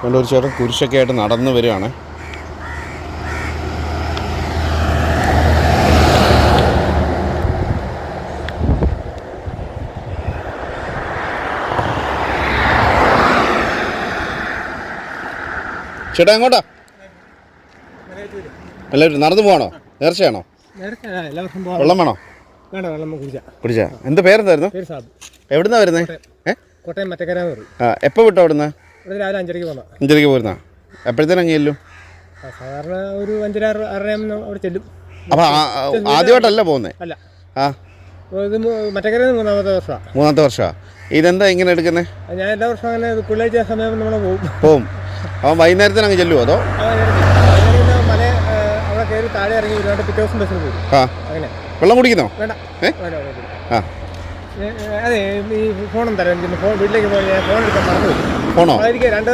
അതുകൊണ്ട് ഒരു ചേട്ടൻ കുരിശൊക്കെ ആയിട്ട് നടന്നു വരികയാണ്. ചേട്ടാ എങ്ങോട്ടാ? എല്ലാവരും നടന്നു പോകണോ നേർച്ചയാണോ? വെള്ളം വേണോ? കുടിച്ചാ. എന്ത് പേരെന്തായിരുന്നു? എവിടുന്നാ വരുന്നേ? ഏ? കോട്ടയം മറ്റക്കര ആ എപ്പോ വിട്ടോ അവിടുന്ന്? ഇവിടെ രാവിലെ അഞ്ചരയ്ക്ക് പോകാം അഞ്ചരയ്ക്ക് പോരുന്നാ? എപ്പോഴത്തേനും അങ്ങ് സാധാരണ ഒരു അഞ്ചര ആറ് ആറരയാകുമ്പോൾ അവിടെ ചെല്ലും. അപ്പോൾ ആദ്യമായിട്ടല്ല പോകുന്നത് അല്ല. ആ. ഇത് മറ്റക്കര മൂന്നാമത്തെ വർഷമാണ് മൂന്നാമത്തെ വർഷമാണ് ഇതെന്താ ഇങ്ങനെ എടുക്കുന്നത് ഞാൻ എല്ലാ വർഷവും അങ്ങനെ പിള്ളേഴ്ച സമയം നമ്മൾ പോകും പോകും അവൻ വൈകുന്നേരത്തിന് അങ്ങ് ചെല്ലുമോ അതോ? മല അവിടെ കയറി താഴെ ഇറങ്ങി ഒരുപാട് പിറ്റേ ദിവസം ബസ്സിൽ പോകും ആ. അങ്ങനെ. വെള്ളം കുടിക്കുന്നോ? വേണ്ട. ആ. അതെ ഈ ഫോണും തരാം. ഫോൺ വീട്ടിലേക്ക് പോയി ഫോൺ എടുക്കാൻ മറന്നു പോയി ഫോണോ രണ്ട്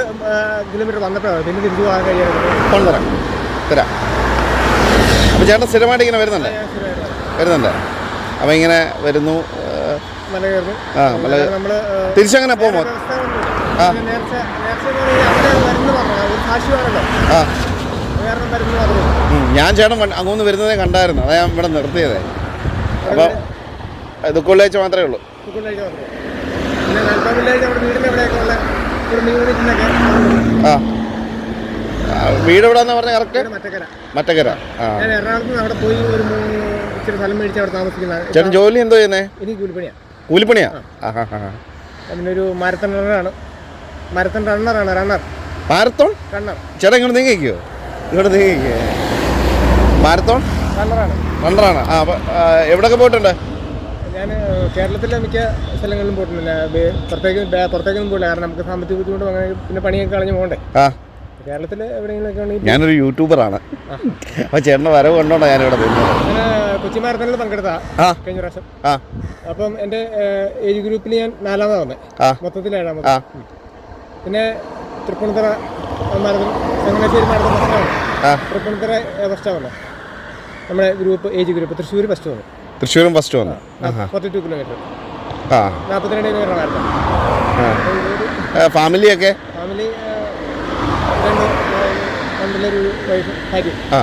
കിലോമീറ്റർ വന്നിട്ടോ പിന്നെ തിരിച്ചു പോകാൻ കഴിയാൻ ഫോൺ തരാം തരാം. അപ്പോൾ ചേട്ടൻ സ്ഥിരമായിട്ട് ഇങ്ങനെ വരുന്നുണ്ട്? വരുന്നുണ്ട്. അപ്പോൾ ഇങ്ങനെ വരുന്നു ഏ, മല കയറുന്നു ആ മല നമ്മൾ തിരിച്ചങ്ങനെ പോകുമോ? ആ. ഞാൻ ചേട്ടൻ അങ്ങോന്ന് വരുന്നതേ കണ്ടായിരുന്നു. അതാ ഞാൻ ഇവിടെ നിർത്തിയതേ. അപ്പോൾ ദുഃഖവെള്ളിയാഴ്ച മാത്രമേ ഉള്ളൂ. പിന്നെ വീടിന്റെ എവിടെയൊക്കെ ആ. വീട് എവിടെ പറഞ്ഞ കറക്റ്റ് മറ്റക്കര. മറ്റക്കര. ആ. ഞാൻ എറണാകുളത്ത് അവിടെ പോയി ഒരു മൂന്ന് ഇച്ചിരി സ്ഥലം മേടിച്ച് അവിടെ ചേട്ടൻ ജോലി എന്തോ ചെയ്യുന്നേ? എനിക്ക് കൂലിപ്പണിയാണ് കൂലിപ്പണിയാ? ആ. ഹാ ഹാ മാരത്തൺ റണ്ണറാണ് മാരത്തൺ റണ്ണറാണ് റണ്ണർ മാരത്തോൺ റണ്ണർ ചേട്ടാ ഇങ്ങോട്ട് നീങ്ങിക്കോ ഇങ്ങോട്ട് നീങ്ങിക്കോ മാരത്തോൺ റണ്ണറാണ് റണ്ണറാണ് ആ എവിടെയൊക്കെ പോയിട്ടുണ്ട്? ഞാൻ കേരളത്തിലെ മിക്ക സ്ഥലങ്ങളിലും പോയിട്ടില്ല പുറത്തേക്ക് പുറത്തേക്കൊന്നും പോയില്ല കാരണം നമുക്ക് സാമ്പത്തിക ബുദ്ധിമുട്ട് അങ്ങനെ പിന്നെ പണിയൊക്കെ കളഞ്ഞു പോകണ്ടേ? ആ. കേരളത്തിൽ എവിടെയെങ്കിലുമൊക്കെ ആണെങ്കിൽ ഞാനൊരു യൂട്യൂബറാണ് അപ്പോൾ ചേട്ടന്റെ വരവ് കണ്ടോണ്ടാണ് ഞാനിവിടെ ഞാൻ കൊച്ചി മാരത്തണിൽ പങ്കെടുത്ത ആ. കഴിഞ്ഞ പ്രാവശ്യം. ആ. അപ്പം എന്റെ ഏജ് ഗ്രൂപ്പിൽ ഞാൻ നാലാമതാണ് വന്നത് ആ. മൊത്തത്തിൽ ഏഴാമത്. ആ. പിന്നെ തൃപ്പൂണിത്തറ മാരത്തൺ ചങ്ങനാശ്ശേരി മാരത്തൺ ഫസ്റ്റാണ് ആ. തൃപ്പൂണിത്തറ ഫസ്റ്റാണ് നമ്മുടെ group age group Thrissur first വന്നു. തൃശ്ശൂരും ഫസ്റ്റ് വന്നു. ഫോർട്ടി ടു കിലോമീറ്റർ ആ. നാൽപ്പത്തിരണ്ട് കിലോമീറ്റർ മാരത്തൺ ആ. ഫാമിലിയൊക്കെ ഫാമിലി രണ്ട് രണ്ടിലൊരു വൈഫ് ഭാര്യ. ആ.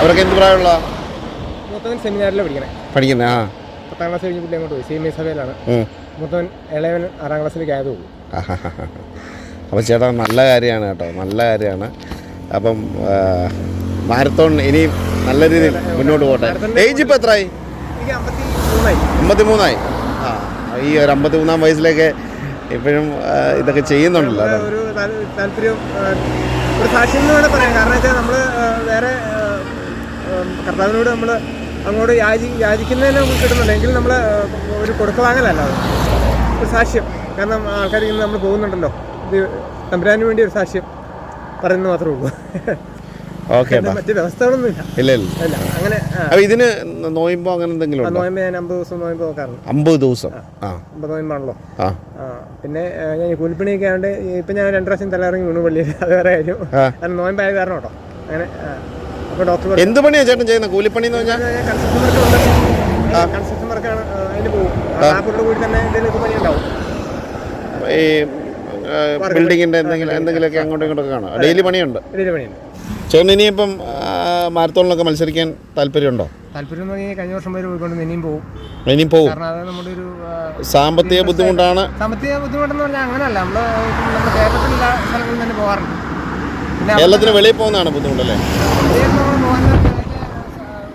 അവരൊക്കെ എന്ത് പ്രായമുള്ള മൊത്തം സെമിനാറിൽ പഠിക്കണേ. പഠിക്കുന്നത് ആ. പത്താം ക്ലാസ് കഴിഞ്ഞ് പുള്ളി അങ്ങോട്ട് പോയി. സി എം ഐ സഭയിലാണ്. മൊത്തം ഇളയവൻ ആറാം ക്ലാസ്സിലേക്ക് ആയത് പോകും അപ്പോൾ ചേട്ടാ നല്ല കാര്യമാണ് കേട്ടോ. നല്ല കാര്യമാണ്. അപ്പം മാരത്തോൺ ഇനി നല്ല രീതിയിൽ മുന്നോട്ട് പോട്ടെ. ഏജ് ഇപ്പോൾ എത്രയായി അമ്പത്തിമൂന്നായി. അമ്പത്തി മൂന്നായി അമ്പത്തി മൂന്നായി ആ ഈ ഒരു അമ്പത്തി മൂന്നാം വയസ്സിലേക്ക് ഇപ്പോഴും ഇതൊക്കെ ചെയ്യുന്നുണ്ടല്ലോ ഒരു താല്പര്യം സാക്ഷ്യം എന്ന് വേണേൽ പറയാം. കാരണം വെച്ചാൽ നമ്മൾ വേറെ കർത്താവിനോട് നമ്മൾ അങ്ങോട്ട് യാചി യാചിക്കുന്നതിന് നമുക്ക് കിട്ടുന്നുണ്ട്. എങ്കിലും നമ്മൾ ഒരു കൊടുക്ക വാങ്ങലല്ല ഒരു സാക്ഷ്യം. കാരണം ആൾക്കാർ ഇന്ന് നമ്മൾ പോകുന്നുണ്ടല്ലോ. ഇത് തമ്പുരാന് വേണ്ടി ഒരു സാക്ഷ്യം പറയുന്നത് മാത്രമേ ഉള്ളൂ. ഓക്കെ മറ്റു വ്യവസ്ഥകളൊന്നുമില്ല ഇല്ല. ഇല്ല അങ്ങനെ അപ്പൊ ഇതിന് നോയമ്പോ അങ്ങനെ എന്തെങ്കിലും ആ ഉണ്ടോ? നോയമ്പ് ഞാൻ അമ്പത് ദിവസം നോയമ്പ് നോക്കാറുണ്ട്. അമ്പത് ദിവസം. ആ അമ്പത് നോയമ്പാണല്ലോ. ആ. ആ, പിന്നെ ആ, ഞാൻ ഈ കൂലിപ്പണിയൊക്കെ ആയതുകൊണ്ട് ഇപ്പം ഞാൻ രണ്ട് പ്രാവശ്യം തലയിറങ്ങി വീണു പള്ളിയിൽ അത് വേറെ കാര്യം. ആ. കാരണം നോയമ്പായ കാരണം കേട്ടോ. അങ്ങനെ അപ്പോൾ ഡോക്ടർ പറഞ്ഞു എന്ത് പണിയാ ചേട്ടൻ ചെയ്യുന്നത് കൂലിപ്പണി എന്ന് പറഞ്ഞാൽ കൺസ്ട്രക്ഷൻ വർക്ക് ഉണ്ട്. കൺസ്ട്രക്ഷൻ വർക്കാണ് അതിന് പോകും. കൂടി തന്നെ എന്തെങ്കിലുമൊക്കെ പണി ഉണ്ടാവും ഈ ബിൽഡിങ്ങിന്റെ എന്തെങ്കിലും എന്തെങ്കിലുമൊക്കെ അങ്ങോട്ടും ഇങ്ങോട്ടൊക്കെ കാണോ. ഡെയിലി പണിയുണ്ട്? വലിയ പണിയുണ്ട്. ചേട്ടൻ ഇനിയിപ്പം മാരത്തോണിലൊക്കെ മത്സരിക്കാൻ താല്പര്യമുണ്ടോ? താല്പര്യം എന്ന് പറഞ്ഞാൽ കഴിഞ്ഞ വർഷം വരെ പോയിക്കൊണ്ട് ഇനിയും പോകും ഇനിയും പോകും കാരണം അത് നമ്മുടെ ഒരു സാമ്പത്തിക ബുദ്ധിമുട്ടാണ്. സാമ്പത്തിക ബുദ്ധിമുട്ടെന്ന് പറഞ്ഞാൽ അങ്ങനെയല്ല നമ്മൾ നമ്മുടെ കേരളത്തിലുള്ള സ്ഥലങ്ങളിൽ തന്നെ പോകാറുണ്ട്. കേരളത്തിന് വെളിയിൽ പോകുന്നതാണ് ബുദ്ധിമുട്ടല്ലേ?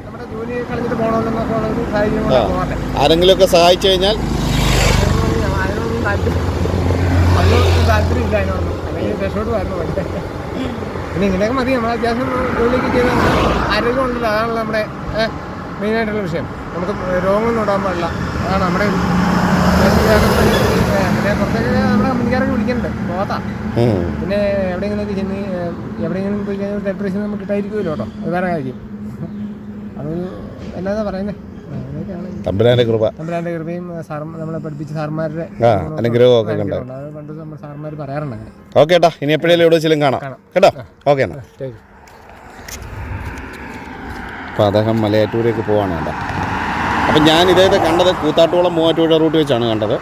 നമ്മുടെ ജോലി കളഞ്ഞിട്ട് പോകണമെന്നൊക്കെ ഉള്ള ഒരു സാഹചര്യം ആരെങ്കിലുമൊക്കെ സഹായിച്ചു കഴിഞ്ഞാൽ? അതിനൊന്നും താല്പര്യം അതിനൊന്നും താല്പര്യമില്ല അതിനൊന്നും അല്ലെങ്കിൽ രക്ഷോട്ട് വരണം? പക്ഷേ പിന്നെ ഇങ്ങനെയൊക്കെ മതി. നമ്മൾ അത്യാവശ്യം ജോലിയൊക്കെ ചെയ്ത് ആരോഗ്യമുണ്ടല്ലോ. അതാണല്ലോ നമ്മുടെ മെയിനായിട്ടുള്ള വിഷയം. നമുക്ക് രോഗമൊന്നും ഇടാൻ പാടില്ല. അതാണ് നമ്മുടെ പിന്നെ കുറച്ചൊക്കെ നമ്മുടെ മുൻകാരൊക്കെ വിളിക്കുന്നുണ്ട്. പോകാത്ത. പിന്നെ എവിടെയെങ്കിലുമൊക്കെ ചെന്ന് എവിടെയെങ്കിലും പോയി കഴിഞ്ഞാൽ ടെമ്പറേച്ചർ നമുക്ക് കിട്ടായിരിക്കുമല്ലോ കേട്ടോ. അത് വേറെ കാര്യം. അതൊരു എന്നാ പറയുന്നത് തമ്പുരാന്റെ കൃപ. തമ്പുരാന്റെ കൃപയും സാർ നമ്മളെ പഠിപ്പിച്ച സാർമാരുടെ അനുഗ്രഹവും അനുഗ്രഹമൊക്കെ കണ്ടു. പണ്ട് നമ്മൾ സാർമാർ പറയാറുണ്ട് അങ്ങനെ. ഓക്കെ ഏട്ടാ ഇനി എപ്പോഴേലും എവിടെ വെച്ചാലും കാണാം. കേട്ടോ? ഓക്കെ എന്നാ. അപ്പോൾ അദ്ദേഹം മലയാറ്റൂരേക്ക് പോവാണ് കേട്ടോ. അപ്പം ഞാൻ ഇദ്ദേഹത്തെ കണ്ടത് കൂത്താട്ടുകുളം മൂവാറ്റുപുഴ റൂട്ട് വെച്ചാണ് കണ്ടത്.